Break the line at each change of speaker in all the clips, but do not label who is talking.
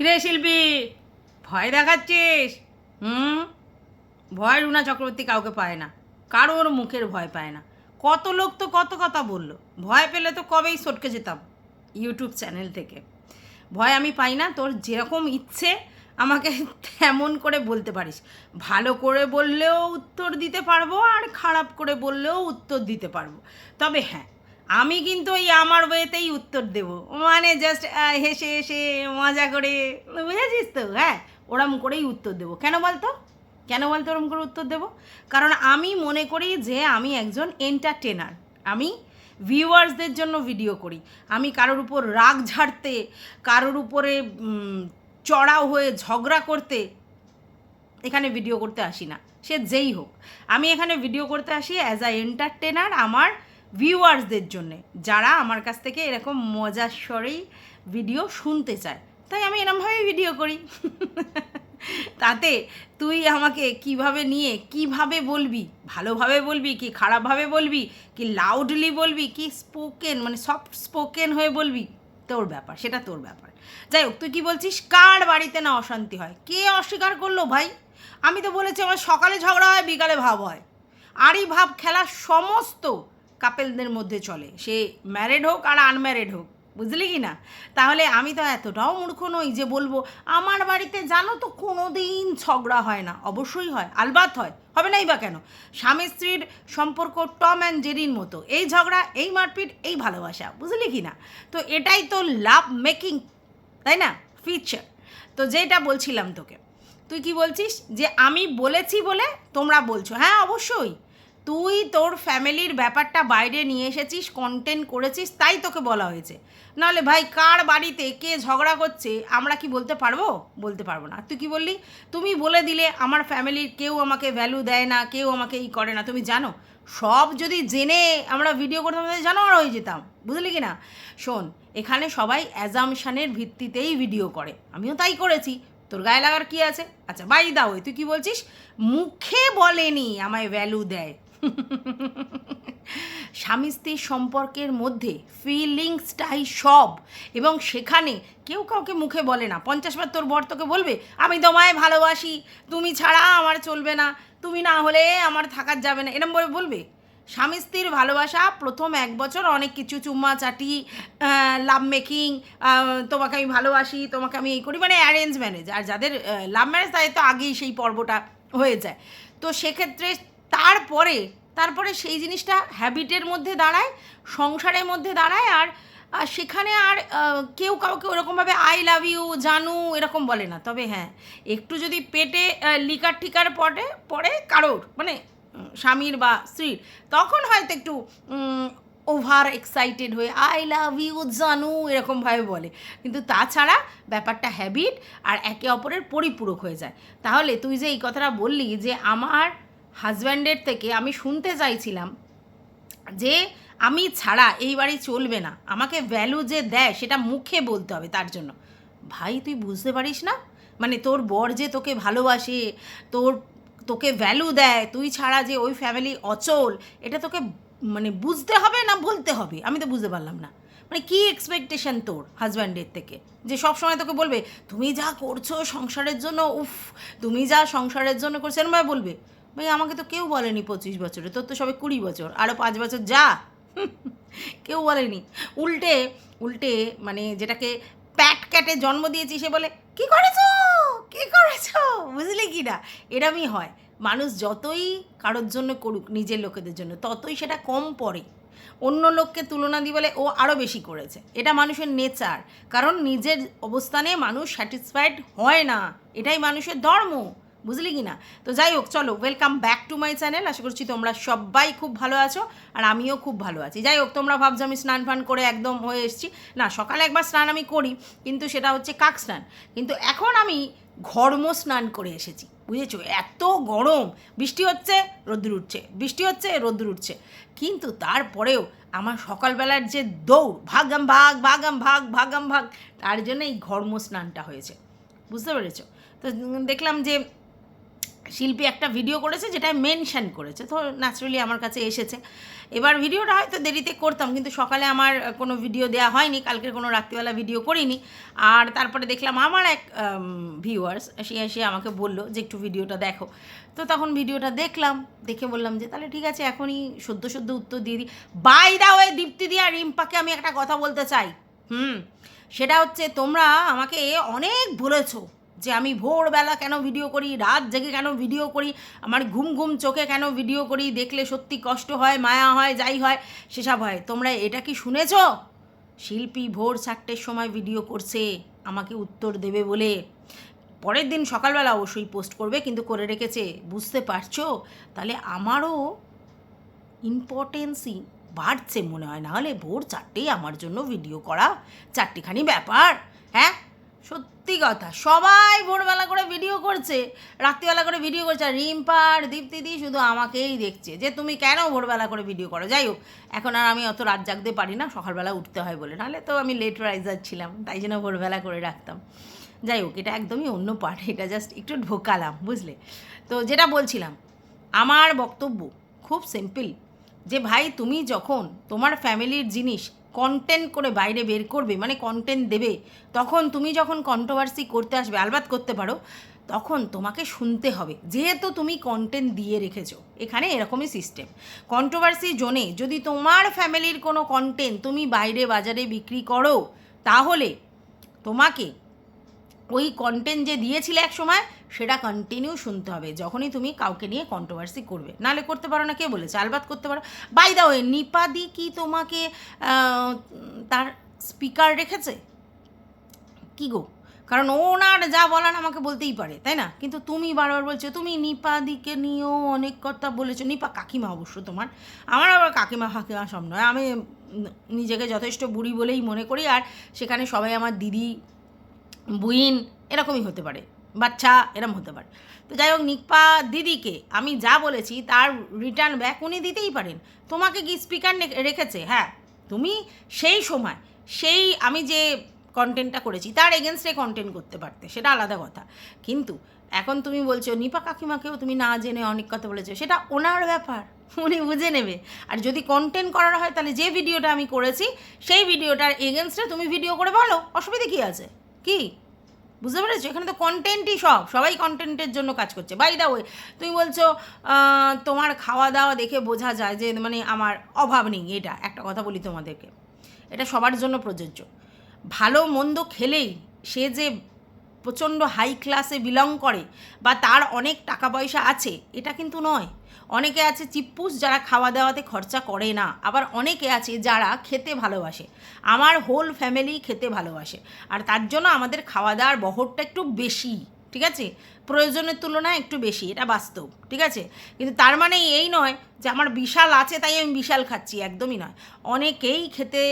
কিরে শিল্পী, ভয় দেখাচ্ছিস? হুম? ভয় রুনা চক্রবর্তী কাউকে পায় না, কারোর মুখের ভয় পায় না। কত লোক তো কত কথা বলল, ভয় পেলে তো কবেই সটকে যেতাম ইউটিউব চ্যানেল থেকে। ভয় আমি পাই না, তোর যেরকম ইচ্ছে আমাকে তেমন করে বলতে পারিস। ভালো করে বললেও উত্তর দিতে পারব আর খারাপ করে বললেও উত্তর দিতে পারব। তবে হ্যাঁ আমি কিন্তু ওই আমার ওয়েতেই উত্তর দেব। মানে জাস্ট হেসে হেসে, মজা করে, বুঝেছিস তো? হ্যাঁ ওরম করেই উত্তর দেবো। কেন বলতো? কেন বলতো ওরম করে উত্তর দেবো? কারণ আমি মনে করি যে আমি একজন এন্টারটেনার আমি ভিউয়ার্সদের জন্য ভিডিও করি। আমি কারোর উপর রাগ ঝাড়তে, কারোর উপরে চড়াও হয়ে ঝগড়া করতে এখানে ভিডিও করতে আসি না। সে যেই হোক। আমি এখানে ভিডিও করতে আসি অ্যাজ আ এন্টারটেনার আমার ভিউয়ার্সদের জন্যে, যারা আমার কাছ থেকে এরকম মজার স্বরেই ভিডিও শুনতে চায়। তাই আমি এরমভাবেই ভিডিও করি। তাতে তুই আমাকে কীভাবে নিয়ে, কীভাবে বলবি, ভালোভাবে বলবি, কি খারাপভাবে বলবি, কি লাউডলি বলবি, কি স্পোকেন মানে সফট স্পোকেন হয়ে বলবি, তোর ব্যাপার, সেটা তোর ব্যাপার। যাই হোক, তুই কি বলছিস? কার বাড়িতে না অশান্তি হয়? কে অস্বীকার করল ভাই? আমি তো বলেছি আমার সকালে ঝগড়া হয়, বিকালে ভাব হয়। আরই ভাব খেলা সমস্ত কাপেলদের মধ্যে চলে। সে ম্যারেড হোক আর আনম্যারেড হোক, বুঝলি কি না? তাহলে আমি তো এতটাও মূর্খ নই যে বলব, আমার বাড়িতে জানো তো কোনো দিন ঝগড়া হয় না। অবশ্যই হয়, আলবাত হয়, হবে নাই বা কেন? স্বামী স্ত্রীর সম্পর্ক টম অ্যান্ড জেরির মতো, এই ঝগড়া, এই মারপিট, এই ভালোবাসা, বুঝলি কি না? তো এটাই তো লাভ মেকিং তাই না? ফিচার তো যেটা বলছিলাম তোকে, তুই কি বলছিস? যে আমি বলেছি বলে তোমরা বলছো। হ্যাঁ অবশ্যই। তুই তোর ফ্যামিলির ব্যাপারটা বাইরে নিয়ে এসেছিস কন্টেন্ট করেছিস, তাই তোকে বলা হয়েছে। নাহলে ভাই, কার বাড়িতে কে ঝগড়া করছে, আমরা কি বলতে পারব? বলতে পারব না। আর তুই কি বললি? তুমি বলে দিলে আমার ফ্যামিলির কেউ আমাকে ভ্যালু দেয় না, কেউ আমাকে ই করে না। তুমি জানো, সব যদি জেনে আমরা ভিডিও করতাম, তাহলে জানোয়ার হয়ে যেতাম। বুঝলি কি না? শোন, এখানে সবাই অ্যাজামশানের ভিত্তিতেই ভিডিও করে। আমিও তাই করেছি। তোর গায়ে লাগার কী আছে? আচ্ছা বাই দাও তুই কি বলছিস? মুখে বলেনি আমায় ভ্যালু দেয়। স্বামী স্ত্রীর সম্পর্কের মধ্যে ফিলিংসটাই সব। এবং সেখানে কেউ কাউকে মুখে বলে না। পঞ্চাশ বার তোর বর তোকে বলবে, আমি তোমায় ভালোবাসি, তুমি ছাড়া আমার চলবে না, তুমি না হলে আমার থাকার যাবে না। এরম বলে বলবে। স্বামী স্ত্রীর ভালোবাসা প্রথম এক বছর অনেক কিছু, চুম্মা চাটি লাভ মেকিং তোমাকে আমি ভালোবাসি, তোমাকে আমি এই করি মানে অ্যারেঞ্জ ম্যারেজ আর যাদের লাভ ম্যারেজ তাদের তো আগেই সেই পর্বটা হয়ে যায়। তো সেক্ষেত্রে তারপরে তারপরে সেই জিনিসটা হ্যাবিটের মধ্যে দাঁড়ায়, সংসারের মধ্যে দাঁড়ায় আর সেখানে আর কেউ কাউকে ওরকমভাবে আই লাভ ইউ জানু এরকম বলে না। তবে হ্যাঁ একটু যদি পেটে লিকার টিকার পড়ে পড়ে কারোর মানে স্বামীর বা স্ত্রীর, তখন হয়তো একটু ওভার এক্সাইটেড হয়ে আই লাভ ইউ জানু এরকমভাবে বলে। কিন্তু তাছাড়া ব্যাপারটা হ্যাবিট আর একে অপরের পরিপূরক হয়ে যায়। তাহলে তুই যে এই কথাটা বললি যে আমার হাজব্যান্ডের থেকে আমি শুনতে চাইছিলাম যে আমি ছাড়া এই বাড়ি চলবে না, আমাকে ভ্যালু যে দেয় সেটা মুখে বলতে হবে তার জন্য। ভাই, তুই বুঝতে পারিস না? মানে তোর বর যে তোকে ভালোবাসে, তোর, তোকে ভ্যালু দেয়, তুই ছাড়া যে ওই ফ্যামিলি অচল, এটা তোকে মানে বুঝতে হবে না বলতে হবে? আমি তো বুঝতে পারলাম না। মানে কী এক্সপেকটেশন তোর হাজব্যান্ডের থেকে? যে সব সময় তোকে বলবে, তুমি যা করছ সংসারের জন্য, উফ, তুমি যা সংসারের জন্য করছ এরমভাবে বলবে। ভাই, আমাকে তো কেউ বলেনি পঁচিশ বছরে, তোর তো সবে কুড়ি বছর আরও পাঁচ বছর যা। কেউ বলেনি। উল্টে উল্টে মানে যেটাকে প্যাট ক্যাটে জন্ম দিয়েছি সে বলে, কি করেছ? কি করেছ? বুঝলি কি না? এরমই হয়। মানুষ যতই কারোর জন্য করুক, নিজের লোকেদের জন্য, ততই সেটা কম পড়ে। অন্য লোককে তুলনা দিয়ে বলে, ও আরও বেশি করেছে। এটা মানুষের নেচার। কারণ নিজের অবস্থানে মানুষ স্যাটিসফাইড হয় না। এটাই মানুষের ধর্ম। বুঝলি কি না তো যাই হোক, চলো welcome back to my channel আশা করছি তোমরা সবাই খুব ভালো আছো, আর আমিও খুব ভালো আছি। যাই হোক, তোমরা ভাবছ আমি স্নান ফান করে একদম হয়ে এসেছি। না, সকালে একবার স্নান আমি করি, কিন্তু সেটা হচ্ছে কাক স্নান। কিন্তু এখন আমি ঘর্ম স্নান করে এসেছি, বুঝেছ? এত গরম, বৃষ্টি হচ্ছে, রোদ্দুর উঠছে। বৃষ্টি হচ্ছে, রোদ্দুর উঠছে। কিন্তু তারপরেও আমার সকালবেলার যে দৌড়, ভাগাম ভাগ ভাগাম ভাগ ভাগাম ভাগ, তার জন্য এই ঘর্ম স্নানটা হয়েছে। বুঝতে পেরেছ? তো দেখলাম যে শিল্পী একটা ভিডিও করেছে যেটা মেনশন করেছে। তো ন্যাচারালি আমার কাছে এসেছে। এবার ভিডিওটা হয়তো দেরিতে করতাম, কিন্তু সকালে আমার কোনো ভিডিও দেওয়া হয়নি, কালকের কোনো রাত্রিবেলা ভিডিও করিনি। আর তারপরে দেখলাম আমার এক ভিউয়ার্স সে এসে আমাকে বলল যে, একটু ভিডিওটা দেখো। তো তখন ভিডিওটা দেখলাম, দেখে বললাম যে, তাহলে ঠিক আছে, এখনই সদ্য সদ্য উত্তর দিয়ে দিই বাই দা ওই দীপ্তি দিয়া রিম্পাকে আমি একটা কথা বলতে চাই। হুম, সেটা হচ্ছে তোমরা আমাকে অনেক বলেছ। যে আমি ভোরবেলা কেন ভিডিও করি, রাত জেগে কেন ভিডিও করি, আমার ঘুম ঘুম চোখে কেন ভিডিও করি, দেখলে সত্যি কষ্ট হয়, মায়া হয়, যাই হয়, সেসব হয়। তোমরা এটা কি শুনেছ? শিল্পী ভোর চারটের সময় ভিডিও করছে, আমাকে উত্তর দেবে বলে। পরের দিন সকালবেলা অবশ্যই পোস্ট করবে, কিন্তু করে রেখেছে। বুঝতে পারছ? তাহলে আমারও ইম্পর্টেন্সই বাড়ছে মনে হয়। নাহলে ভোর চারটেই আমার জন্য ভিডিও করা চারটিখানি ব্যাপার হ্যাঁ? সত্যি কথা, সবাই ভোরবেলা করে ভিডিও করছে, রাত্রিবেলা করে ভিডিও করছে, আর রিম্পার, দীপ্তিদি শুধু আমাকেই দেখছে যে তুমি কেন ভোরবেলা করে ভিডিও করো? যাই হোক, এখন আর আমি অত রাত জাগতে পারি না, সকালবেলা উঠতে হয় বলে। নাহলে তো আমি লেট রাইজার ছিলাম, তাই জন্য ভোরবেলা করে রাখতাম। যাই হোক, এটা একদমই অন্য পার্ট এটা জাস্ট একটু ঢোকালাম, বুঝলে? তো যেটা বলছিলাম, আমার বক্তব্য খুব সিম্পল যে ভাই, তুমি যখন তোমার ফ্যামিলির জিনিস কন্টেন্ট করে বাইরে বের করবে মানে কন্টেন্ট দেবে, তখন তুমি যখন কন্ট্রোভার্সি করতে আসবে, আলবাত করতে পারো, তখন তোমাকে শুনতে হবে। যেহেতু তুমি কন্টেন্ট দিয়ে রেখেছো, এখানে এরকমই সিস্টেম কন্ট্রোভার্সি জোনে যদি তোমার ফ্যামিলির কোনো কন্টেন্ট তুমি বাইরে বাজারে বিক্রি করো, তাহলে তোমাকে ওই কন্টেন্ট যে দিয়েছিলে এক সময় সেটা কন্টিনিউ শুনতে হবে। যখনই তুমি কাউকে নিয়ে কন্ট্রোভার্সি করবে। নাহলে করতে পারো না, কে বলেছে আলবাত করতে পারো। বাই দা ওয়ে নিপাদি কি তোমাকে তার স্পিকার রেখেছে? কি গো? কারণ ওনার যা বলার আমাকে বলতেই পারে, তাই না? কিন্তু তুমি বারবার বলছো, তুমি নিপাদিকে নিয়েও অনেক কথা বলেছ। নিপা কাকিমা অবশ্য তোমার। আমার আবার কাকিমা ফাকিমা সব নয়। আমি নিজেকে যথেষ্ট বুড়ি বলেই মনে করি। আর সেখানে সবাই আমার দিদি বুইন এরকমই হতে পারে, বাচ্চা এরম হতে পারে। তো যাই হোক নিপা দিদিকে আমি যা বলেছি তার রিটার্ন ব্যাক উনি দিতেই পারেন। তোমাকে কি স্পিকার রেখেছে? হ্যাঁ তুমি সেই সময়, সেই আমি যে কন্টেন্টটা করেছি তার এগেনস্টে কন্টেন্ট করতে পারতে, সেটা আলাদা কথা। কিন্তু এখন তুমি বলছো, নিপা কাকিমাকেও তুমি না জেনে অনেক কথা বলেছ, সেটা ওনার ব্যাপার, উনি বুঝে নেবে। আর যদি কন্টেন্ট করার হয়, তাহলে যে ভিডিওটা আমি করেছি, সেই ভিডিওটার এগেনস্টে তুমি ভিডিও করে বলো, অসুবিধে কী আছে? কি? বুঝতে পেরেছ? এখানে তো কন্টেন্টই সব। সবাই কন্টেন্টের জন্য কাজ করছে। বাই দা ওয়ে তুমি বলছো তোমার খাওয়া দাওয়া দেখে বোঝা যায় যে মানে আমার অভাব নেই। এটা একটা কথা বলি তোমাদেরকে। এটা সবার জন্য প্রযোজ্য। ভালো মন্দ খেলেই সে যে প্রচণ্ড হাই ক্লাসে বিলং করে বা তার অনেক টাকা পয়সা আছে, এটা কিন্তু নয়। অনেকে আছে চিপ্পুস যারা খাওয়া দাওয়াতে খরচা করে না, আবার অনেকে আছে যারা খেতে ভালোবাসে। আমার হোল ফ্যামিলি খেতে ভালোবাসে। আর তার জন্য আমাদের খাওয়া দাওয়ার বহরটা একটু বেশি, ঠিক আছে? প্রয়োজনের তুলনায় একটু বেশি, এটা বাস্তব, ঠিক আছে? কিন্তু তার মানে এই নয় যে আমার বিশাল আছে তাই আমি বিশাল খাচ্ছি, একদমই নয়। অনেকেই খেতে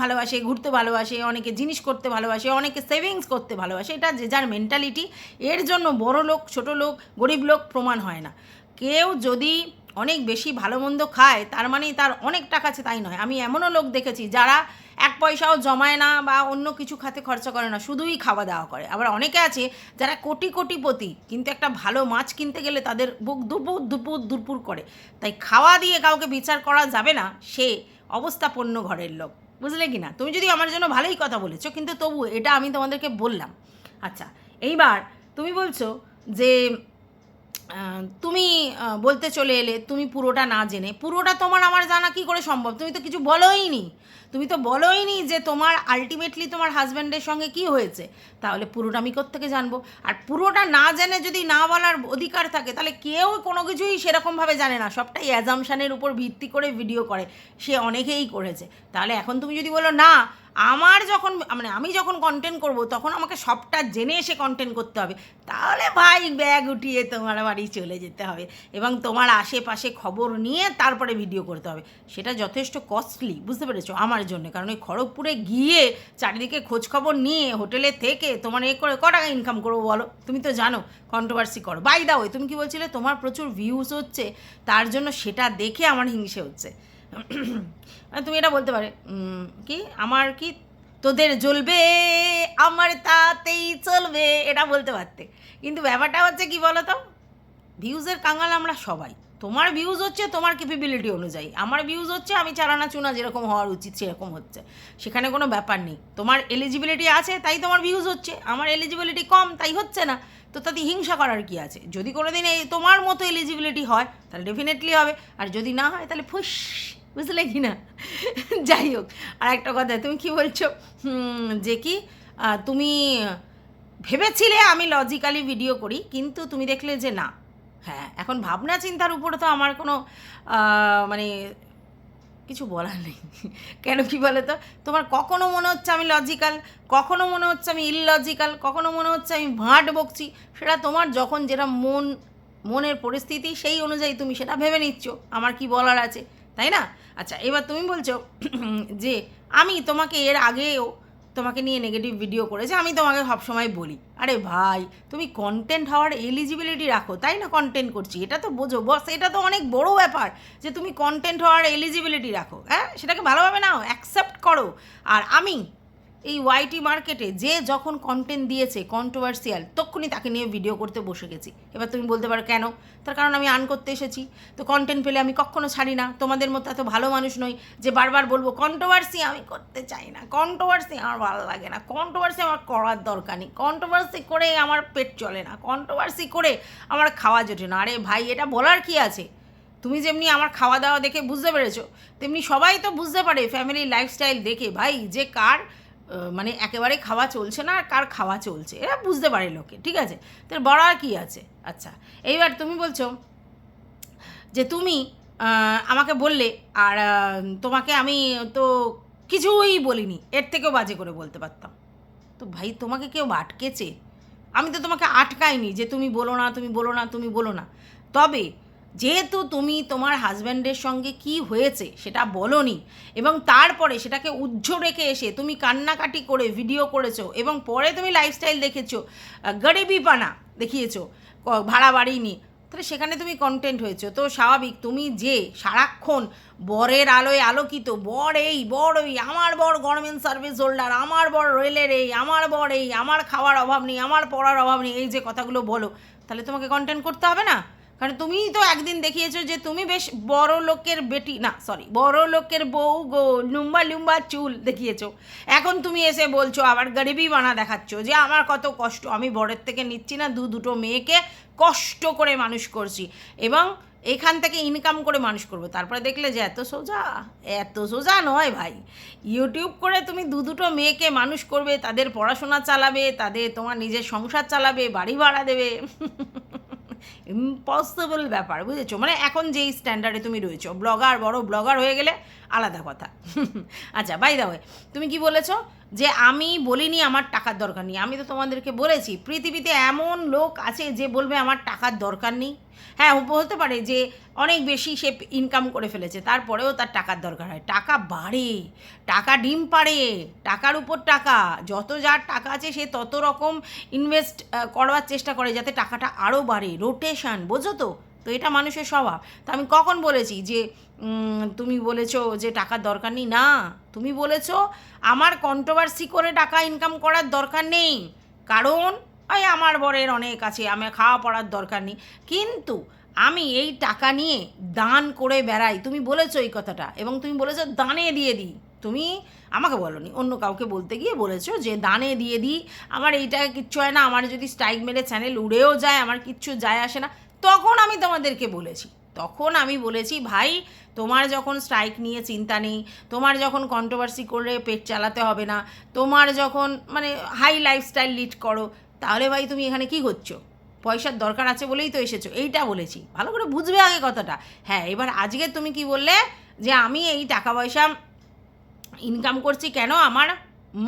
ভালোবাসে, ঘুরতে ভালোবাসে, অনেকে জিনিস করতে ভালোবাসে, অনেকে সেভিংস করতে ভালোবাসে, এটা যে যার মেন্টালিটি এর জন্য বড় লোক, ছোট লোক, গরিব লোক প্রমাণ হয় না। কেউ যদি অনেক বেশি ভালো মন্দ খায়, তার মানে তার অনেক টাকা আছে তাই নয়। আমি এমনও লোক দেখেছি যারা এক পয়সাও জমায় না বা অন্য কিছু খাতে খরচা করে না, শুধুই খাওয়া দাওয়া করে। আবার অনেকে আছে যারা কোটি কোটি কোটিপতি কিন্তু একটা ভালো মাছ কিনতে গেলে তাদের বুক দুপুর দুপুর দুপুর করে। তাই খাওয়া দিয়ে কাউকে বিচার করা যাবে না, সে অবস্থাপন্ন ঘরের লোক। বুঝলে কি না? তুমি যদি আমার জন্য ভালোই কথা বলেছ, কিন্তু তবু এটা আমি তোমাদেরকে বললাম। আচ্ছা এইবার তুমি বলছো যে তুমি বলতে চলে এলে তুমি পুরোটা না জেনে, পুরোটা তোমার আমার জানা কি করে সম্ভব? তুমি তো কিছু বলোই নি তুমি তো বলোই নি যে তোমার আলটিমেটলি তোমার হাজব্যান্ডের সঙ্গে কি হয়েছে। তাহলে পুরোটা আমি কোত্থেকে জানব? আর পুরোটা না জেনে যদি না বলার অধিকার থাকে, তাহলে কেউ কোনো কিছুই সেরকমভাবে জানে না। সবটাই অ্যাজামশানের উপর ভিত্তি করে ভিডিও করে। সে অনেকেই করেছে। তাহলে এখন তুমি যদি বলো, না আমার যখন মানে আমি যখন কন্টেন্ট করব, তখন আমাকে সবটা জেনে এসে কন্টেন্ট করতে হবে। তাহলে ভাই ব্যাগ উঠিয়ে তোমার বাড়ি চলে যেতে হবে এবং তোমার আশেপাশে খবর নিয়ে তারপরে ভিডিও করতে হবে। সেটা যথেষ্ট কস্টলি বুঝতে পেরেছ? আমার জন্য। কারণ ওই খড়গপুরে গিয়ে চারিদিকে খোঁজ খবর নিয়ে হোটেলে থেকে তোমার এ করে ক টাকা ইনকাম করব বলো? তুমি তো জানো কন্ট্রোভার্সি করো। বাই দাও তুমি কি বলছিলে? তোমার প্রচুর ভিউজ হচ্ছে, তার জন্য সেটা দেখে আমার হিংসে হচ্ছে। তুমি এটা বলতে পারে কি? আমার কি তোদের জ্বলবে? আমার তাতেই চলবে, এটা বলতে পারতে। কিন্তু ব্যাপারটা হচ্ছে কি বলো তো ভিউজের কাঙাল আমরা সবাই। তোমার ভিউজ হচ্ছে তোমার ক্যাপেবিলিটি অনুযায়ী। আমার ভিউজ হচ্ছে আমি চালানা চুনা যেরকম হওয়ার উচিত সেরকম হচ্ছে। সেখানে কোনো ব্যাপার নেই। তোমার এলিজিবিলিটি আছে, তাই তোমার ভিউজ হচ্ছে। আমার এলিজিবিলিটি কম, তাই হচ্ছে না। তো তাতে হিংসা করার কি আছে? যদি কোনো দিন এই তোমার মতো এলিজিবিলিটি হয়, তাহলে ডেফিনেটলি হবে। আর যদি না হয়, তাহলে ফুস। বুঝলে কি না? যাই হোক আর একটা কথা তুমি কি বলছো? যে কি তুমি ভেবেছিলে আমি লজিক্যালি ভিডিও করি, কিন্তু তুমি দেখলে যে না। হ্যাঁ এখন ভাবনা চিন্তার উপরে তো আমার কোনো মানে কিছু বলার নেই। কেন কি বলো তো তোমার কখনো মনে হচ্ছে আমি লজিক্যাল কখনো মনে হচ্ছে আমি ইললজিক্যাল কখনো মনে হচ্ছে আমি ভাঁট বকছি, সেটা তোমার যখন যেটা মন, মনের পরিস্থিতি সেই অনুযায়ী তুমি সেটা ভেবে নিচ্ছ। আমার কি বলার আছে? তাই না? আচ্ছা এবার তুমি বলছো যে আমি তোমাকে এর আগেও তোমাকে নিয়ে নেগেটিভ ভিডিও করেছে, আমি তোমাকে সবসময় বলি। আরে ভাই, তুমি কন্টেন্ট হওয়ার এলিজিবিলিটি রাখো, তাই না কন্টেন্ট করছি? এটা তো বোঝো বস এটা তো অনেক বড় ব্যাপার যে তুমি কন্টেন্ট হওয়ার এলিজিবিলিটি রাখো হ্যাঁ? সেটাকে ভালোভাবে নাও অ্যাকসেপ্ট করো। আর আমি এই ওয়াইটি মার্কেটে যে যখন কন্টেন্ট দিয়েছে কন্ট্রোভার্সিয়াল তখনই তাকে নিয়ে ভিডিও করতে বসে গেছি। এবার তুমি বলতে পারো কেন? তার কারণ আমি আর্ন করতে এসেছি। তো কন্টেন্ট পেলে আমি কখনো ছাড়ি না। তোমাদের মতো এত ভালো মানুষ নই যে বারবার বলব কন্ট্রোভার্সি আমি করতে চাই না। কন্ট্রোভার্সি আমার ভালো লাগে না। কন্ট্রোভার্সি আমার করার দরকার নেই। কন্ট্রোভার্সি করে আমার পেট চলে না। কন্ট্রোভার্সি করে আমার খাওয়া জোটে না। আরে ভাই, এটা বলার কি আছে? তুমি যেমনি আমার খাওয়া দাওয়া দেখে বুঝতে পেরেছ, তেমনি সবাই তো বুঝতে পারে ফ্যামিলি লাইফস্টাইল দেখে। ভাই, যে কার মানে একেবারে খাওয়া চলছে না আর কার খাওয়া চলছে? এরা বুঝতে পারে লোকে, ঠিক আছে? তোর বড় আর কি আছে? আচ্ছা এইবার তুমি বলছো যে তুমি আমাকে বললে আর তোমাকে আমি তো কিছুই বলিনি, এর থেকেও বাজে করে বলতে পারতাম। তো ভাই, তোমাকে কেউ আটকেছে? আমি তো তোমাকে আটকাইনি যে তুমি বলো না, তুমি বলো না, তুমি বলো না। তবে যেহেতু তুমি তোমার হাজব্যান্ডের সঙ্গে কি হয়েছে সেটা বলনি, এবং তারপরে সেটাকে উজ্জ্ব রেখে এসে তুমি কান্নাকাটি করে ভিডিও করেছ, এবং পরে তুমি লাইফস্টাইল দেখেছ গরিবিপানা দেখিয়েছো ভাড়া বাড়ি নিয়ে, তাহলে সেখানে তুমি কন্টেন্ট হয়েছো। তো স্বাভাবিক তুমি যে সারাক্ষণ বরের আলোয় আলোকিত, বর এই, বর ওই, আমার বর গভর্নমেন্ট সার্ভিস হোল্ডার আমার বর রেলের এই, আমার বর এই, আমার খাওয়ার অভাব নেই, আমার পড়ার অভাব নেই, এই যে কথাগুলো বলো, তাহলে তোমাকে কন্টেন্ট করতে হবে না? কারণ তুমিই তো একদিন দেখিয়েছো যে তুমি বেশ বড় লোকের বেটি, না সরি বড় লোকের বউ গো, লুম্বা লুম্বা চুল দেখিয়েছো। এখন তুমি এসে বলছো, আবার গরিবই বানা দেখাচ্ছ যে আমার কত কষ্ট, আমি বরের থেকে নিচ্ছি না, দু দুটো মেয়েকে কষ্ট করে মানুষ করছি এবং এখান থেকে ইনকাম করে মানুষ করব। তারপরে দেখলে যে এত সোজা এত সোজা নয় ভাই। ইউটিউব করে তুমি দু দুটো মেয়েকে মানুষ করবে, তাদের পড়াশোনা চালাবে, তাদের তোমার নিজের সংসার চালাবে, বাড়ি ভাড়া দেবে। ইম্পসিবল ব্যাপার, বুঝেছ? মানে এখন যেই স্ট্যান্ডার্ডে তুমি রয়েছো ব্লগার বড় ব্লগার হয়ে গেলে আলাদা কথা। আচ্ছা বাই দা ওয়ে তুমি কি বলেছ? যে আমি বলিনি আমার টাকার দরকার নেই। আমি তো তোমাদেরকে বলেছি, পৃথিবীতে এমন লোক আছে যে বলবে আমার টাকার দরকার নেই। হ্যাঁ হতে- পারে যে অনেক বেশি সে ইনকাম করে ফেলেছে, তারপরেও তার টাকার দরকার হয়। টাকা বাড়ে, টাকা ডিম পাড়ে, টাকার উপর টাকা। যত যার টাকা আছে সে তত রকম ইনভেস্ট করবার চেষ্টা করে যাতে টাকাটা আরও বাড়ে। রোটেশন বোঝো তো? তো এটা মানুষের স্বভাব। তো আমি কখন বলেছি যে তুমি বলেছ যে টাকার দরকার নেই? না, তুমি বলেছ আমার কন্ট্রোভার্সি করে টাকা ইনকাম করার দরকার নেই। কারণ ওই আমার বরের অনেক আছে আমি খাওয়া পড়ার দরকার নেই। কিন্তু আমি এই টাকা নিয়ে দান করে বেড়াই। তুমি বলেছ এই কথাটা এবং তুমি বলেছ দানে দিয়ে দিই। তুমি আমাকে বলনি, অন্য কাউকে বলতে গিয়ে বলেছ যে দানে দিয়ে দিই। আমার এইটা কিচ্ছু হয় না, আমার যদি স্ট্রাইক মেরে চ্যানেল উড়েও যায়, আমার কিচ্ছু যায় আসে না। তখন আমি তোমাদেরকে বলেছি। তখন আমি বলেছি, ভাই, তোমার যখন স্ট্রাইক নিয়ে চিন্তা নেই, তোমার যখন কন্ট্রোভার্সি করে পেট চালাতে হবে না, তোমার যখন মানে হাই লাইফস্টাইল লিড করো, তাহলে ভাই তুমি এখানে কি করছ পয়সার দরকার আছে বলেই তো এসেছ। এইটা বলেছি। ভালো করে বুঝবে আগে কথাটা। হ্যাঁ এবার আজকে তুমি কি বললে? যে আমি এই টাকা পয়সা ইনকাম করছি কেন? আমার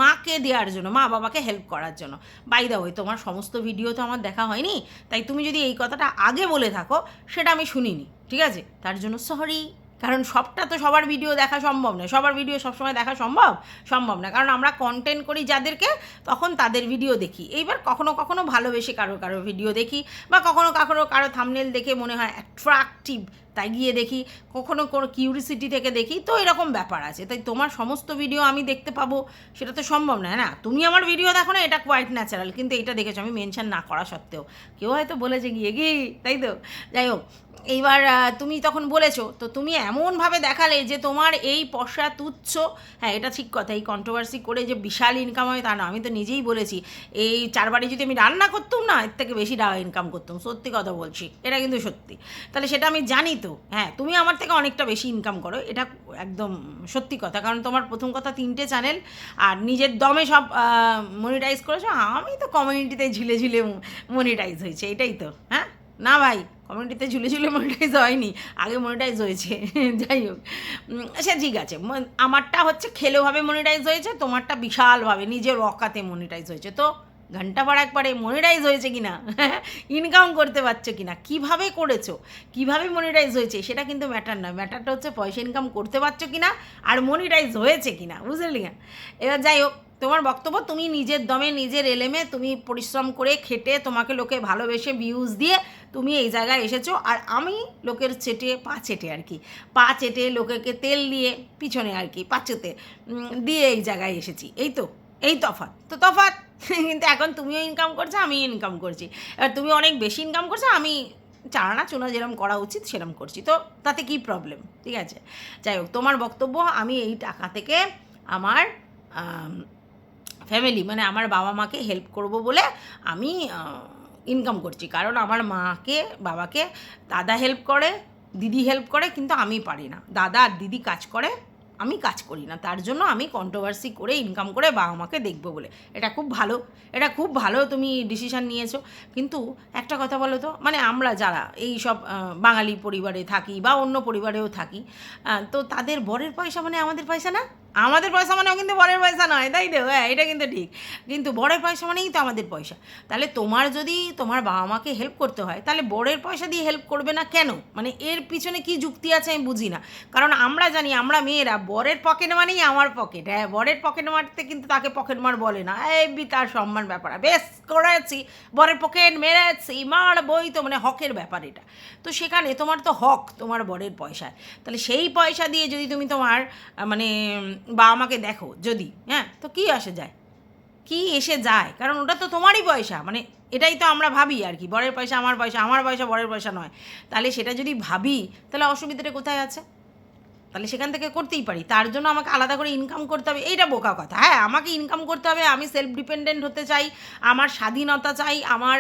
মাকে দেওয়ার জন্য, মা বাবাকে হেল্প করার জন্য। বাই দা ওই তোমার সমস্ত ভিডিও তো আমার দেখা হয়নি, তাই তুমি যদি এই কথাটা আগে বলে থাকো, সেটা আমি শুনিনি, ঠিক আছে? তার জন্য সরি কারণ সবটা তো সবার ভিডিও দেখা সম্ভব নয়। সবার ভিডিও সবসময় দেখা সম্ভব? সম্ভব না। কারণ আমরা কন্টেন্ট করি যাদেরকে, তখন তাদের ভিডিও দেখি। এইবার কখনো কখনো ভালোবেসে কারও কারও ভিডিও দেখি, বা কখনো কখনো কারও থামনেল দেখে মনে হয় অ্যাট্রাকটিভ তাই গিয়ে দেখি, কখনো কোনো কিউরিসিটি থেকে দেখি, তো এরকম ব্যাপার আছে। তাই তোমার সমস্ত ভিডিও আমি দেখতে পাবো, সেটা তো সম্ভব নয়, না? তুমি আমার ভিডিও দেখো না, এটা কোয়াইট ন্যাচারাল কিন্তু এটা দেখেছ, আমি মেনশন না করা সত্ত্বেও। কেউ হয়তো বলেছে গিয়ে গি তাই তো? যাই হোক এইবার তুমি তখন বলেছ, তো তুমি এমনভাবে দেখালে যে তোমার এই পয়সা তুচ্ছ। হ্যাঁ এটা ঠিক কথা, এই কন্ট্রোভার্সি করে যে বিশাল ইনকাম হয় তা না, আমি তো নিজেই বলেছি। এই চারবারে যদি আমি রান্না করতাম না, এর থেকে বেশি টাকা ইনকাম করতাম, সত্যি কথা বলছি, এটা কিন্তু সত্যি। তাহলে সেটা আমি জানি তো হ্যাঁ তুমি আমার থেকে অনেকটা বেশি ইনকাম করো, এটা একদম সত্যি কথা, কারণ তোমার প্রথম কথা তিনটে চ্যানেল আর নিজের দমে সব মনিটাইজ করেছ, আমি তো কমিউনিটিতে ঝিলে ঝিলে মনিটাইজ হয়েছে, এটাই তো হ্যাঁ? না ভাই কমিউনিটিতে ঝুলে ঝুলে মনিটাইজ হয়নি, আগে মনিটাইজ হয়েছে, যাই হোক। সে ঠিক আছে। আমারটা হচ্ছে খেলেভাবে মনিটাইজ হয়েছে, তোমারটা বিশালভাবে, নিজের অকাতে মনিটাইজ হয়েছে। তো ঘণ্টা পাড়াক একবারে মনিটাইজ হয়েছে কি না ইনকাম করতে পারছ কি না কীভাবে করেছ? কীভাবে মনিটাইজ হয়েছে? সেটা কিন্তু ম্যাটার নয় ম্যাটারটা হচ্ছে পয়সা ইনকাম করতে পারছ কি না আর মনিটাইজ হয়েছে কি না বুঝলি না? এবার যাই হোক, তোমার বক্তব্য, তুমি নিজের দমে, নিজের এলেমে, তুমি পরিশ্রম করে, খেটে তোমাকে লোকে ভালোবেসে ভিউজ দিয়ে তুমি এই জায়গায় এসেছ আর আমি লোকের চেটে পা চেটে আর কি। পা চেটে লোকেকে তেল দিয়ে পিছনে আর কি উম, দিয়ে এই জায়গায় এসেছি। এই তো এই তফাৎ। তো তফাৎ কিন্তু এখন তুমিও ইনকাম করছ আমি ইনকাম করছি। এবার তুমি অনেক বেশি ইনকাম করছ আমি চারানা চুনা যেরকম করা উচিত সেরকম করছি। তো তাতে কি প্রবলেম ঠিক আছে? যাই হোক তোমার বক্তব্য আমি এই টাকা থেকে আমার ফ্যামিলি মানে আমার বাবা মাকে হেল্প করব বলে আমি ইনকাম করছি। কারণ আমার মাকে, বাবাকে দাদা হেল্প করে, দিদি হেল্প করে, কিন্তু আমি পারি না। দাদা আর দিদি কাজ করে, আমি কাজ করি না। তার জন্য আমি কন্ট্রোভার্সি করে ইনকাম করে বাবা মাকে দেখব বলে। এটা খুব ভালো। এটা খুব ভালো তুমি ডিসিশান নিয়েছো। কিন্তু একটা কথা বলো তো মানে আমরা যারা এই সব বাঙালি পরিবারে থাকি বা অন্য পরিবারেও থাকি তো তাদের বরের পয়সা মানে আমাদের পয়সা না? আমাদের পয়সা মানেও কিন্তু বরের পয়সা নয়, তাই তো? হ্যাঁ এটা কিন্তু ঠিক। কিন্তু বরের পয়সা মানেই তো আমাদের পয়সা। তাহলে তোমার যদি তোমার বাবা মাকে হেল্প করতে হয়, তাহলে বরের পয়সা দিয়ে হেল্প করবে না কেন? মানে এর পিছনে কি যুক্তি আছে আমি বুঝি না। কারণ আমরা জানি, আমরা মেয়েরা, বরের পকেট মানেই আমার পকেট হ্যাঁ বরের পকেট মারতে কিন্তু তাকে পকেট মার বলে না। এই তার সম্মান ব্যাপার। বেশ, করেছি। বরের পকেট মেরেছি। মার বই তো মানে হকের ব্যাপার এটা। তো সেখানে তোমার তো হক, তোমার বরের পয়সায়। তাহলে সেই পয়সা দিয়ে যদি তুমি তোমার মানে বাবা মাকে দেখো, যদি হ্যাঁ? তো কী আসে যায়? কি এসে যায়? কারণ ওটা তো তোমারই পয়সা মানে এটাই তো আমরা ভাবি আর কি, বরের পয়সা আমার পয়সা আমার পয়সা বরের পয়সা নয়। তাহলে সেটা যদি ভাবি, তাহলে অসুবিধাটা কোথায় আছে? তাহলে সেখান থেকে করতেই পারি। তার জন্য আমাকে আলাদা করে ইনকাম করতে হবে, এইটা বোকা কথা। হ্যাঁ আমাকে ইনকাম করতে হবে, আমি সেলফ ডিপেন্ডেন্ট হতে চাই, আমার স্বাধীনতা চাই, আমার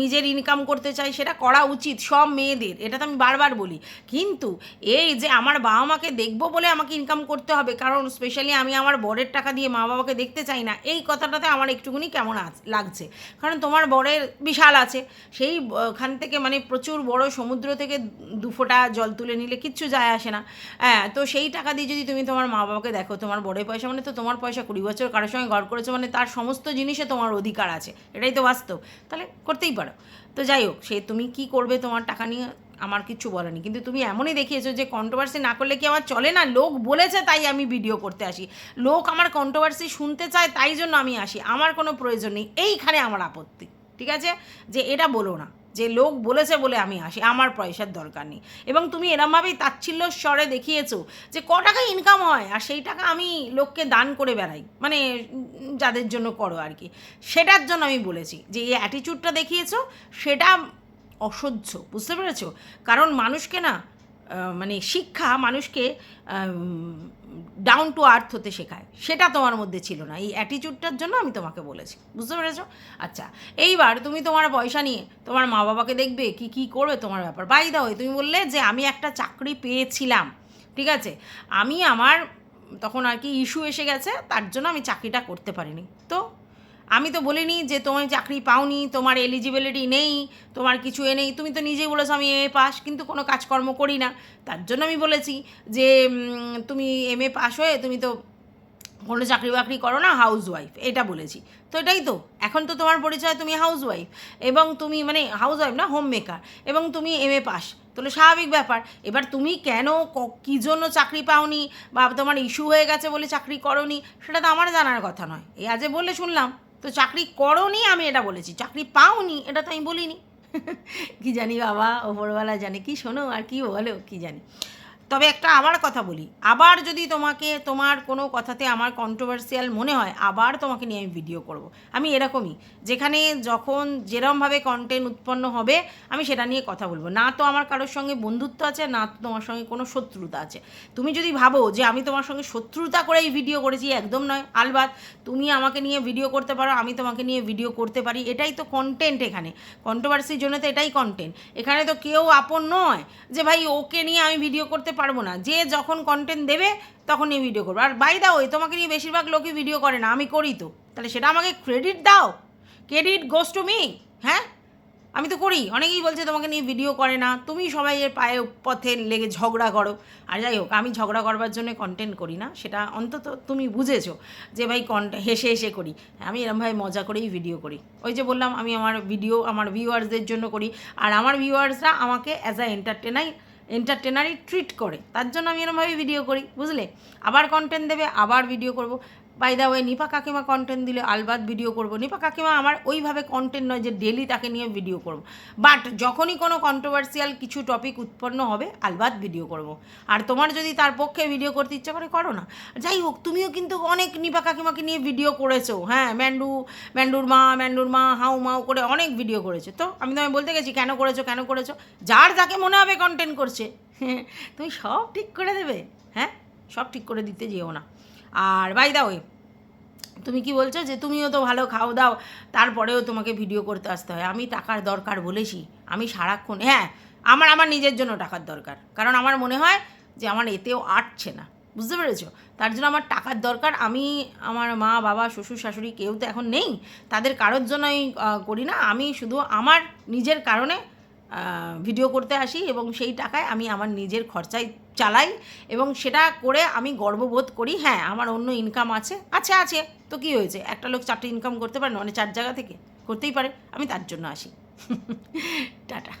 নিজের ইনকাম করতে চাই, সেটা করা উচিত সব মেয়েদের, এটা তো আমি বারবার বলি। কিন্তু এই যে আমার বাবা মাকে দেখব বলে আমাকে ইনকাম করতে হবে, কারণ স্পেশালি আমি আমার বরের টাকা দিয়ে মা বাবাকে দেখতে চাই না, এই কথাটাতে আমার একটুখানি কেমন লাগছে। কারণ তোমার বরের বিশাল আছে, সেই ওখান থেকে মানে প্রচুর বড় সমুদ্র থেকে দু ফোঁটা জল তুলে নিলে কিচ্ছু যায় আসে না। হ্যাঁ তো সেই টাকা দিয়ে যদি তুমি তোমার মা বাবাকে দেখো, তোমার বড়ের পয়সা মানে তো তোমার পয়সা, কুড়ি বছর কারোর সঙ্গে ঘর করেছ মানে তার সমস্ত জিনিসে তোমার অধিকার আছে, এটাই তো বাস্তব। তাহলে করতেই পারো। তো যাই হোক, সে তুমি কি করবে তোমার টাকা নিয়ে আমার কিচ্ছু বলেনি কিন্তু তুমি এমনই দেখিয়েছো যে কন্ট্রোভার্সি না করলে কি আমার চলে না? লোক বলেছে তাই আমি ভিডিও করতে আসি। লোক আমার কন্ট্রোভার্সি শুনতে চায় তাই জন্য আমি আসি। আমার কোনো প্রয়োজন নেই। এইখানে আমার আপত্তি। ঠিক আছে? যে এটা বলো না। যে লোক বলেছে বলে আমি আসি, আমার পয়সার দরকার নেই। এবং তুমি এরমভাবেই তাচ্ছিল্য স্বরে দেখিয়েছো যে ক টাকা ইনকাম হয় আর সেই টাকা আমি লোককে দান করে বেড়াই মানে যাদের জন্য করো আর কি। সেটার জন্য আমি বলেছি যে এই অ্যাটিচিউডটা দেখিয়েছো, সেটা অসহ্য, বুঝতে পেরেছ? কারণ মানুষকে না মানে শিক্ষা মানুষকে ডাউন টু আর্থ হতে শেখায়। সেটা তোমার মধ্যে ছিল না। এই অ্যাটিচিউডটার জন্য আমি তোমাকে বলেছি। বুঝতে পেরেছ? আচ্ছা এইবার তুমি তোমার পয়সা নিয়ে তোমার মা বাবাকে দেখবে কি কি করবে তোমার ব্যাপার। বাই দাও তুমি বললে যে আমি একটা চাকরি পেয়েছিলাম, ঠিক আছে? আমি আমার, তখন আর কি ইস্যু এসে গেছে, তার জন্য আমি চাকরিটা করতে পারিনি। তো আমি তো বলিনি যে তোমার চাকরি পাওনি, তোমার এলিজিবিলিটি নেই, তোমার কিছু এ নেই, তুমি তো নিজেই বলেছ আমি এম এ পাস কিন্তু কোনো কাজকর্ম করি না। তার জন্য আমি বলেছি যে তুমি এম এ পাস হয়ে তুমি তো কোনো চাকরি বাকরি করো না হাউস ওয়াইফ এটা বলেছি। তো এটাই তো, এখন তো তোমার পরিচয়, তুমি হাউস ওয়াইফ এবং তুমি মানে হাউস ওয়াইফ না হোম মেকার এবং তুমি এম এ পাস তাহলে স্বাভাবিক ব্যাপার। এবার তুমি কেন ক- জন্য চাকরি পাওনি, বা তোমার ইস্যু হয়ে গেছে বলে চাকরি করনি, সেটা তো আমার জানার কথা নয়। এই আজে বলে শুনলাম। তো চাকরি করনি, আমি এটা বলেছি। চাকরি পাওনি, এটা তো আমি বলিনি। কি জানি বাবা, ওপরওয়ালা জানে, কি শোনো আর কি বলো, কি জানি। তবে একটা আবার কথা বলি। আবার যদি তোমাকে, তোমার কোনো কথাতে আমার কন্ট্রোভার্সিয়াল মনে হয়, আবার তোমাকে নিয়ে আমি ভিডিও করব। আমি এরকমই। যেখানে যখন যেরমভাবে কন্টেন্ট উৎপন্ন হবে, আমি সেটা নিয়ে কথা বলব। না তো আমার কারোর সঙ্গে বন্ধুত্ব আছে, না তো তোমার সঙ্গে কোনো শত্রুতা আছে। তুমি যদি ভাবো যে আমি তোমার সঙ্গে শত্রুতা করেই ভিডিও করেছি, একদম নয়, আলবাত। তুমি আমাকে নিয়ে ভিডিও করতে পারো, আমি তোমাকে নিয়ে ভিডিও করতে পারি। এটাই তো কন্টেন্ট এখানে। কন্ট্রোভার্সির জন্য তো এটাই কন্টেন্ট এখানে তো কেউ আপন নয় যে ভাই ওকে নিয়ে আমি ভিডিও করতে পারব না। যে যখন কন্টেন্ট দেবে তখন নিয়ে ভিডিও করব। আর বাই দাও ওই তোমাকে নিয়ে বেশিরভাগ লোকই ভিডিও করে না, আমি করি তো। তাহলে সেটা আমাকে ক্রেডিট দাও? ক্রেডিট গোস টু মি হ্যাঁ? আমি তো করি। অনেকেই বলছে তোমাকে নিয়ে ভিডিও করে না। তুমি সবাই এর পায়ে পথে লেগে ঝগড়া করো। আর যাই হোক, আমি ঝগড়া করবার জন্য কন্টেন্ট করি না। সেটা অন্তত তুমি বুঝেছ যে ভাই কন্ট হেসে হেসে করি। আমি এরমভাবে মজা করেই ভিডিও করি। ওই যে বললাম, আমি আমার ভিডিও আমার ভিউয়ার্সদের জন্য করি। আর আমার ভিউয়ার্সরা আমাকে অ্যাজ আ এন্টারটেনাই এন্টারটেনারই ট্রিট করে। তার জন্য আমি এরমভাবে ভিডিও করি, বুঝলে? আবার কন্টেন্ট দেবে, আবার ভিডিও করব। বাই দা ওয়ে নিপা কাকিমা কন্টেন্ট দিলে আলবাদ ভিডিও করব। নিপা কাকিমা আমার ওইভাবে কন্টেন্ট নয় যে ডেলি তাকে নিয়ে ভিডিও করব। বাট যখনই কোনো কন্ট্রোভার্সিয়াল কিছু টপিক উৎপন্ন হবে, আলবাদ ভিডিও করব। আর তোমার যদি তার পক্ষে ভিডিও করতে ইচ্ছা করে, করো না। যাই হোক, তুমিও কিন্তু অনেক নিপা কাকিমাকে নিয়ে ভিডিও করেছ। হ্যাঁ ম্যান্ডু ম্যান্ডুর মা ম্যান্ডুর মা, হাউ মাউ করে অনেক ভিডিও করেছ। তো আমি তোমায় বলতে গেছি, কেন করেছ কেন করেছ? যার যাকে মনে হবে কন্টেন্ট করছে। তুমি সব ঠিক করে দেবে। হ্যাঁ সব ঠিক করে দিতে যেও না। আর বাই দা ওয়ে তুমি কি বলছো যে তুমিও তো ভালো খাও দাও, তারপরেও তোমাকে ভিডিও করতে আসতে হয়। আমি টাকার দরকার বলেছি। আমি সারাক্ষণ হ্যাঁ আমার আমার নিজের জন্য টাকার দরকার। কারণ আমার মনে হয় যে আমার এতেও আটছে না। বুঝতে পেরেছ? তার জন্য আমার টাকার দরকার। আমি, আমার মা, বাবা, শ্বশুর, শাশুড়ি কেউ তো এখন নেই। তাদের কারোর জন্য আমি করি না। আমি শুধু আমার নিজের কারণে ভিডিও করতে আসি এবং সেই টাকায় আমি আমার নিজের খরচায় চালাই এবং সেটা করে আমি গর্ববোধ করি হ্যাঁ আমার অন্য ইনকাম আছে। আছে আছে, তো কী হয়েছে? একটা লোক চারটে ইনকাম করতে পারে না মানে চার জায়গা থেকে করতেই পারে, আমি তার জন্য আসি। টাটা।